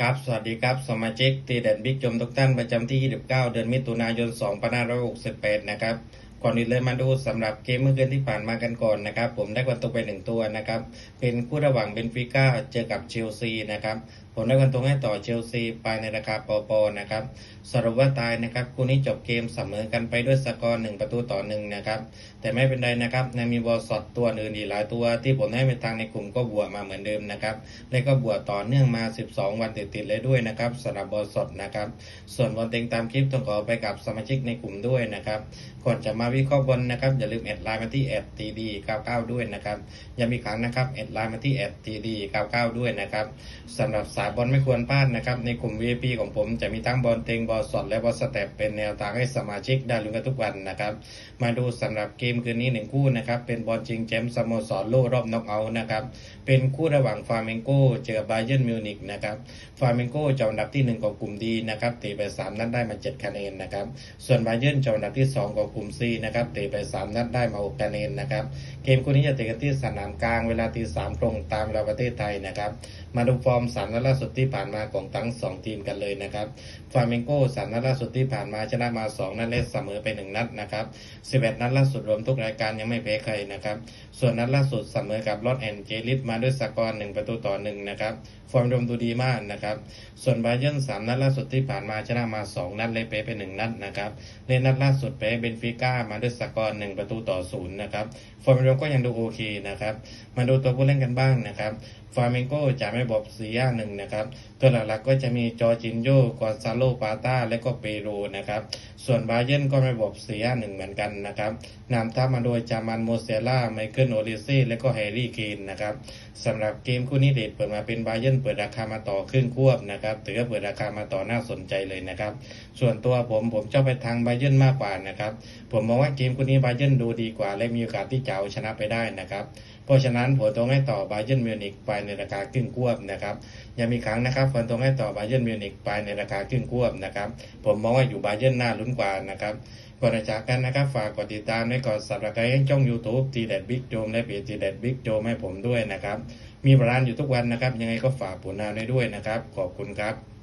ครับสวัสดีครับ สมาชิกตีเด่นบิ๊กจมทุกท่านประจำที่ 29 เดือนมิถุนายน 2568 นะครับ ก่อนอื่นเลยมาดูสำหรับเกมเมื่อคืนที่ผ่านมากันก่อนนะครับ ผมได้กันตกไปหนึ่งตัวนะครับ เป็นคู่ระหว่างเบนฟิก้าเจอกับเชลซีนะครับ ผมได้กันตรงให้ต่อเชลซีไปในราคาปอปอนะครับสรุปว่าตายนะครับคู่นี้จบเกมเสมอกันไปด้วยสกอร์หนึ่งประตูต่อหนึ่งนะครับแต่ไม่เป็นไรนะครับในมีบอลสอดตัวอื่นอีกหลายตัว ที่ผมให้ไปทางในกลุ่มก็บวกมาเหมือนเดิมนะครับและก็บวกต่อเนื่องมา 12 วันติดๆเลยด้วยนะครับสำหรับบอลสดนะครับส่วนบอลเต็งตามคลิปต้องขอไปกับสมาชิกในกลุ่มด้วยนะครับก่อนจะมาวิเคราะห์บอลนะครับอย่าลืมแอดไลน์มาที่แอดทีดี99ด้วยนะครับย้ำอีครั้งนะครับแอดไลน์มาที่แอดทีดี99ด้วยนะครับสำหรับสายบอลไม่ควรพลาดนะครับ ในกลุ่ม VIP ของผมจะมีทั้งบอลเต็งบอลสดและบอลสเต็ปเป็นแนวทางให้สมาชิกได้ลุ้นกันทุกวันนะครับ มาดูสำหรับเกมคืนนี้หนึ่งคู่นะครับ เป็นบอลจริงแชมป์สโมสรโลกรอบน็อกเอาท์นะครับ เป็นคู่ระหว่างฟาร์เมนโกเจอบาเยิร์นมิวนิกนะครับฟาร์เมนโกจบอันดับที่ 1 ของกลุ่มดีนะครับเตะไป 3 นัดได้มา 7 คะแนนนะครับ ส่วนบาเยิร์นจอันดับที่ 2 ของกลุ่ม C นะครับเตะไป 3 นัดได้มา 6 คะแนนนะครับเกมคู่นี้จะเตะกันที่สนามกลางเวลาตีสามตรงตามเวลาประเทศไทยนะครับมาดูฟอร์มสามนัดล่าสุดที่ผ่านมาของทั้ง 2 ทีมกันเลยนะครับฟาร์เมนโกสามนัดล่าสุดที่ผ่านมาชนะมา 2 นัดและเสมอไป 1 นัดนะครับ11 นัดล่าสุดรวมทุกรายการยังไม่แพ้ใครนะครับส่วนนัดล่าสุดเสมอกับลอตแอนเจลิสมาด้วยสกอร์หนึ่งประตูต่อหนึ่งนะครับฟอร์มรวมดูดีมากนะครับส่วนบาเยิร์นสามนัดล่าสุดที่ผ่านมาชนะมา 2 นัดเลยแพ้ไป 1 นัดนะครับเล่นนัดล่าสุดแพ้เบนฟิก้ามาด้วยสกอร์หนึ่งประตูต่อศูนย์นะครับฟอร์มรวมก็ยังดูโอเคนะครับมาดูตัวผู้เล่นกันบ้างนะครับฟาเมงโกจะไม่บอกสียหนึ่งนะครับตัวหลักๆก็จะมีจอจินโยกอนซาโลปาตาและก็เปโรนะครับส่วนบาเยนก็ไม่บอกสียหนึ่งเหมือนกันนะครับนำทัพมาโดยจามันโมเซล่าไมเคิลโอลิซี่และก็แฮร์รี่เคนนะครับสำหรับเกมคู่นี้เดทเปิดมาเป็นบาเยนเปิดราคามาต่อครึ่งควบนะครับถือว่าเปิดราคามาต่อน่าสนใจเลยนะครับส่วนตัวผมผมชอบไปทางบาเยนมากกว่านะครับผมมองว่าเกมคู่นี้บาเยนดูดีกว่า และมีโอกาสที่จะเอาชนะไปได้นะครับเพราะฉะนั้นผมต้องให้ต่อบาเยนมิวนิกไปในราคาครึ่งควบนะครับยังมีีครั้งนะครับผมต้องให้ต่อบาเยร์นมิวนิกไปในราคาครึ่งควบนะครับ ผมมองว่าอยู่บาเยร์นน่าลุ้นกว่านะครับก่อนจะจากกันนะครับ ฝากกดติดตามและกด subscribe ช่อง YouTube ตีเด็ดบิ๊กโจมและเพจตีเด็ดบิ๊กโจมให้ผมด้วยนะครับ มีบรานอยู่ทุกวันนะครับ ยังไงก็ฝากผลงานไว้ด้วยนะครับ ขอบคุณครับ